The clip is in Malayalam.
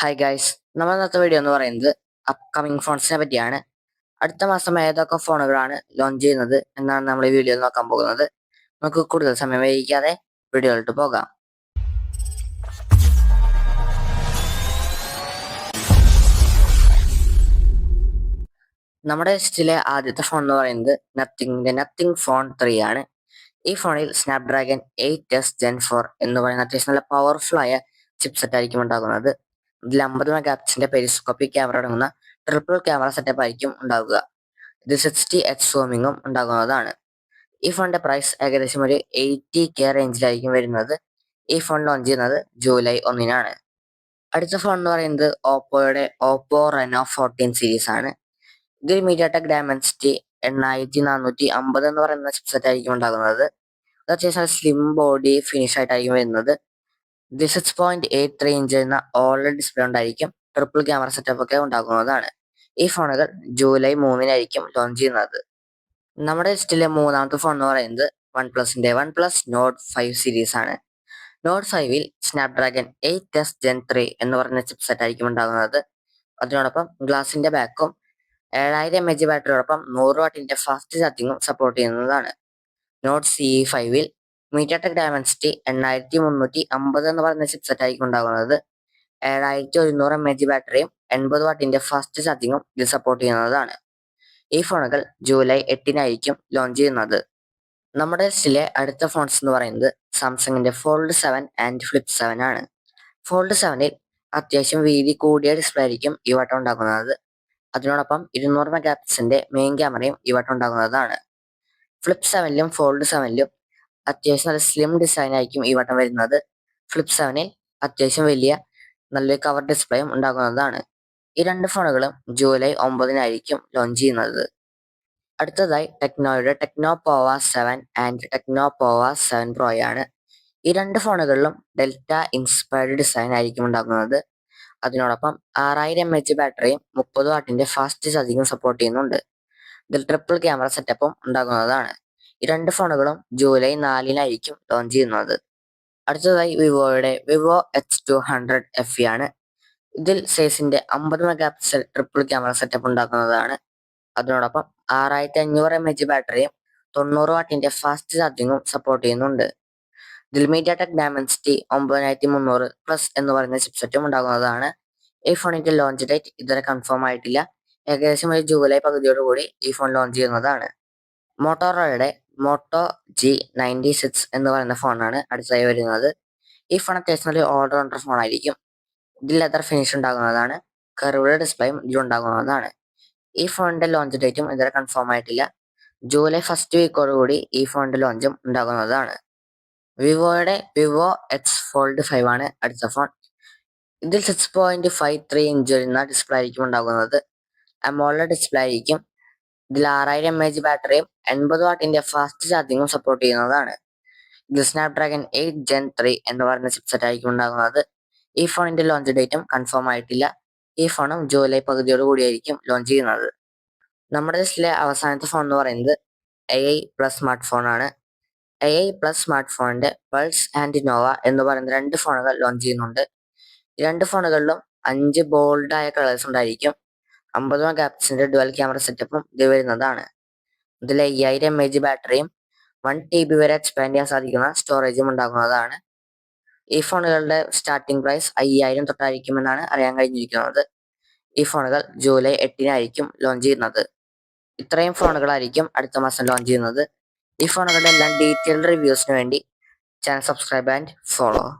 ഹായ് ഗൈസ് നമ്മൾ ഇന്നത്തെ വീഡിയോ എന്ന് പറയുന്നത് അപ്കമിങ് ഫോൺസിനെ പറ്റിയാണ്. അടുത്ത മാസം ഏതൊക്കെ ഫോണുകളാണ് ലോഞ്ച് ചെയ്യുന്നത് എന്നാണ് നമ്മൾ ഈ വീഡിയോയിൽ നോക്കാൻ പോകുന്നത്. നമുക്ക് കൂടുതൽ സമയം വൈകിക്കാതെ വീഡിയോയിലോട്ട് പോകാം. നമ്മുടെ ലിസ്റ്റിലെ ആദ്യത്തെ ഫോൺ എന്ന് പറയുന്നത് നത്തിങ്ങിന്റെ നത്തിങ് ഫോൺ ത്രീ ആണ്. ഈ ഫോണിൽ Snapdragon eight S Gen four എന്ന് പറയുന്ന അത്യാവശ്യം നല്ല പവർഫുൾ ആയ ചിപ്സെറ്റ് ആയിരിക്കും ഉണ്ടാകുന്നത്. ഇതിൽ അമ്പത് മെഗാ പിക്സലിന്റെ പെരിസ്കോപ്പിക് ക്യാമറ അടങ്ങുന്ന ട്രിപ്പിൾ ക്യാമറ സെറ്റപ്പ് ആയിരിക്കും ഉണ്ടാവുക. ഇത് സിക്സ്റ്റി എച്ച് സൂമിങ്ങും ഉണ്ടാകുന്നതാണ്. ഈ ഫോണിന്റെ പ്രൈസ് ഏകദേശം ഒരു എയ്റ്റി കെ റേഞ്ചിലായിരിക്കും വരുന്നത്. ഈ ഫോൺ ലോഞ്ച് ചെയ്യുന്നത് ജൂലൈ ഒന്നിനാണ്. അടുത്ത ഫോൺ എന്ന് പറയുന്നത് ഓപ്പോയുടെ ഓപ്പോ റെനോ ഫോർട്ടീൻ സീരീസ് ആണ്. ഇതിൽ മീഡിയാടെക് ഡയമൻസിറ്റി എണ്ണായിരത്തി നാനൂറ്റി അമ്പത് എന്ന് പറയുന്ന ചിപ്സെറ്റ് ആയിരിക്കും ഉണ്ടാകുന്നത്. അത് അത്യാവശ്യം സ്ലിം ബോഡി ഫിനിഷ് ആയിട്ടായിരിക്കും വരുന്നത്. ഇത് six point eight three inch എന്ന ഓൾഡ് ഡിസ്പ്ലേ ഉണ്ടായിരിക്കും. ട്രിപ്പിൾ ക്യാമറ സെറ്റപ്പ് ഒക്കെ ഉണ്ടാകുന്നതാണ്. ഈ ഫോണുകൾ ജൂലൈ മൂന്നിനായിരിക്കും ലോഞ്ച് ചെയ്യുന്നത്. നമ്മുടെ ലിസ്റ്റിലെ മൂന്നാമത്തെ ഫോൺ എന്ന് പറയുന്നത് വൺ പ്ലസിന്റെ OnePlus not five series ആണ് നോട്ട് ഫൈവിൽ Snapdragon eight S Gen three എന്ന് പറഞ്ഞ ചിപ്സെറ്റ് ആയിരിക്കും ഉണ്ടാകുന്നത്. അതിനോടൊപ്പം ഗ്ലാസിന്റെ ബാക്കും ഏഴായിരം എം എച്ച് ബാറ്ററിയോടൊപ്പം നൂറ് വാട്ടിന്റെ ഫാസ്റ്റ് ചാർജിങ്ങും സപ്പോർട്ട് ചെയ്യുന്നതാണ്. നോട്ട് സി ഫൈവിൽ മീഡിയാടെക് ഡയമൻസിറ്റി എണ്ണായിരത്തി മുന്നൂറ്റി അമ്പത് എന്ന് പറയുന്ന ചിപ്സെറ്റ് ആയിരിക്കും ഉണ്ടാകുന്നത്. ഏഴായിരത്തി ഒരുന്നൂറ് എം എച്ച് ബാറ്ററിയും എൺപത് വാട്ടിന്റെ ഫാസ്റ്റ് ചാർജിങ്ങും ഇത് സപ്പോർട്ട് ചെയ്യുന്നതാണ്. ഈ ഫോണുകൾ ജൂലൈ എട്ടിനായിരിക്കും ലോഞ്ച് ചെയ്യുന്നത്. നമ്മുടെ ലിസ്റ്റിലെ അടുത്ത ഫോൺസ് എന്ന് പറയുന്നത് സാംസങ്ങിന്റെ fold seven and flip seven ആണ്. ഫോൾഡ് സെവനിൽ അത്യാവശ്യം വീതി കൂടിയ ഡിസ്പ്ലേ ആയിരിക്കും ഈ വട്ടം ഉണ്ടാകുന്നത്. അതിനോടൊപ്പം ഇരുന്നൂറ് മെഗാ പിക്സലിന്റെ മെയിൻ ക്യാമറയും ഈ വട്ടം ഉണ്ടാകുന്നതാണ്. ഫ്ലിപ്പ് സെവനിലും ഫോൾഡ് സെവനിലും അത്യാവശ്യം നല്ല സ്ലിം ഡിസൈൻ ആയിരിക്കും ഈ വട്ടം വരുന്നത്. ഫ്ലിപ്പ് സെവനിൽ അത്യാവശ്യം വലിയ നല്ലൊരു കവർ ഡിസ്പ്ലേയും ഉണ്ടാകുന്നതാണ്. ഈ രണ്ട് ഫോണുകളും ജൂലൈ ഒമ്പതിനായിരിക്കും ലോഞ്ച് ചെയ്യുന്നത്. അടുത്തതായി ടെക്നോയുടെ Tecno Pova seven and Tecno Pova seven pro ആണ് ഈ രണ്ട് ഫോണുകളിലും ഡെൽറ്റ ഇൻസ്പയർഡ് ഡിസൈൻ ആയിരിക്കും ഉണ്ടാകുന്നത്. അതിനോടൊപ്പം ആറായിരം എം എച്ച് ബാറ്ററിയും മുപ്പത് വാട്ടിന്റെ ഫാസ്റ്റ് ചാർജിങ്ങും സപ്പോർട്ട് ചെയ്യുന്നുണ്ട്. ഇതിൽ ട്രിപ്പിൾ ക്യാമറ സെറ്റപ്പും ഉണ്ടാകുന്നതാണ്. രണ്ട് ഫോണുകളും ജൂലൈ നാലിനായിരിക്കും ലോഞ്ച് ചെയ്യുന്നത്. അടുത്തതായി വിവോയുടെ Vivo H two hundred F ആണ്. ഇതിൽ സൈസിന്റെ അമ്പത് mega pixel triple camera setup ഉണ്ടാക്കുന്നതാണ്. അതിനോടൊപ്പം ആറായിരത്തി അഞ്ഞൂറ് എം എച്ച് ബാറ്ററിയും തൊണ്ണൂറ് വാട്ടിന്റെ ഫാസ്റ്റ് ചാർജിങ്ങും സപ്പോർട്ട് ചെയ്യുന്നുണ്ട്. ഇതിൽ മീഡിയ ടെക് ഡയമൻസിറ്റി ഒമ്പതിനായിരത്തി മുന്നൂറ് പ്ലസ് എന്ന് പറയുന്ന ചിപ്സെറ്റും ഉണ്ടാകുന്നതാണ്. ഈ ഫോണിന്റെ ലോഞ്ച് ഡേറ്റ് ഇതുവരെ കൺഫേം ആയിട്ടില്ല. ഏകദേശം ഒരു ജൂലൈ പകുതിയോടുകൂടി ഈ ഫോൺ ലോഞ്ച് ചെയ്യുന്നതാണ്. മോട്ടോറോയുടെ മോട്ടോ ജി നയന്റി സിക്സ് എന്ന് പറയുന്ന ഫോണാണ് അടുത്തതായി വരുന്നത്. ഈ ഫോൺ അത്യാവശ്യം ഒരു ഓൾറൗണ്ടർ ഫോൺ ആയിരിക്കും. ഇതിൽ ലെതർ ഫിനിഷ് ഉണ്ടാകുന്നതാണ്. കർവ്ഡ് ഡിസ്പ്ലേയും ഇതിലുണ്ടാകുന്നതാണ് ഈ ഫോണിന്റെ ലോഞ്ച് ഡേറ്റും ഇതുവരെ കൺഫേം ആയിട്ടില്ല. ജൂലൈ ഫസ്റ്റ് വീക്കോടുകൂടി ഈ ഫോണിന്റെ ലോഞ്ചും ഉണ്ടാകുന്നതാണ്. വിവോയുടെ വിവോ എക്സ് ഫോൾഡ് ഫൈവ് ആണ് അടുത്ത ഫോൺ ഇതിൽ six point five three inch വരുന്ന ഡിസ്പ്ലേ ആയിരിക്കും ഉണ്ടാകുന്നത്. അമോള ഡിസ്പ്ലേ ആയിരിക്കും. ഇതിൽ ആറായിരം എം എച്ച് ബാറ്ററിയും എൺപത് വാട്ടിന്റെ ഫാസ്റ്റ് ചാർജിങ്ങും സപ്പോർട്ട് ചെയ്യുന്നതാണ്. ഇത് സ്നാപ്ഡ്രാഗൺ എയ്റ്റ് ജെൻ ത്രീ എന്ന് പറയുന്ന ചിപ്സെറ്റ് ആയിരിക്കും ഉണ്ടാകുന്നത്. ഈ ഫോണിന്റെ ലോഞ്ച് ഡേറ്റും കൺഫേം ആയിട്ടില്ല. ഈ ഫോണും ജൂലൈ പകുതിയോട് കൂടിയായിരിക്കും ലോഞ്ച് ചെയ്യുന്നത്. നമ്മുടെ ലിസ്റ്റിലെ അവസാനത്തെ ഫോൺ എന്ന് പറയുന്നത് A I plus smart phone ആണ്. എ ഐ പ്ലസ് സ്മാർട്ട് ഫോണിന്റെ പൾസ് ആൻഡ് നോവ എന്ന് പറയുന്ന രണ്ട് ഫോണുകൾ ലോഞ്ച് ചെയ്യുന്നുണ്ട്. രണ്ട് ഫോണുകളിലും അഞ്ച് ബോൾഡായ കളേഴ്സ് ഉണ്ടായിരിക്കും. അമ്പത് മെഗാ പിക്സലിന്റെ ഡുവൽ ക്യാമറ സെറ്റപ്പും ഇത് വരുന്നതാണ്. ഇതിൽ അയ്യായിരം എം എച്ച് ബാറ്ററിയും വൺ ടി ബി വരെ എക്സ്പാൻഡ് ചെയ്യാൻ സാധിക്കുന്ന സ്റ്റോറേജും ഉണ്ടാകുന്നതാണ്. ഈ ഫോണുകളുടെ സ്റ്റാർട്ടിംഗ് പ്രൈസ് അയ്യായിരം തൊട്ടായിരിക്കുമെന്നാണ് അറിയാൻ കഴിഞ്ഞിരിക്കുന്നത്. ഈ ഫോണുകൾ ജൂലൈ എട്ടിനായിരിക്കും ലോഞ്ച് ചെയ്യുന്നത്. ഇത്രയും ഫോണുകളായിരിക്കും അടുത്ത മാസം ലോഞ്ച് ചെയ്യുന്നത്. ഈ ഫോണുകളുടെ എല്ലാം ഡീറ്റെയിൽഡ് റിവ്യൂസിന് വേണ്ടി ചാനൽ സബ്സ്ക്രൈബ് ആൻഡ് ഫോളോ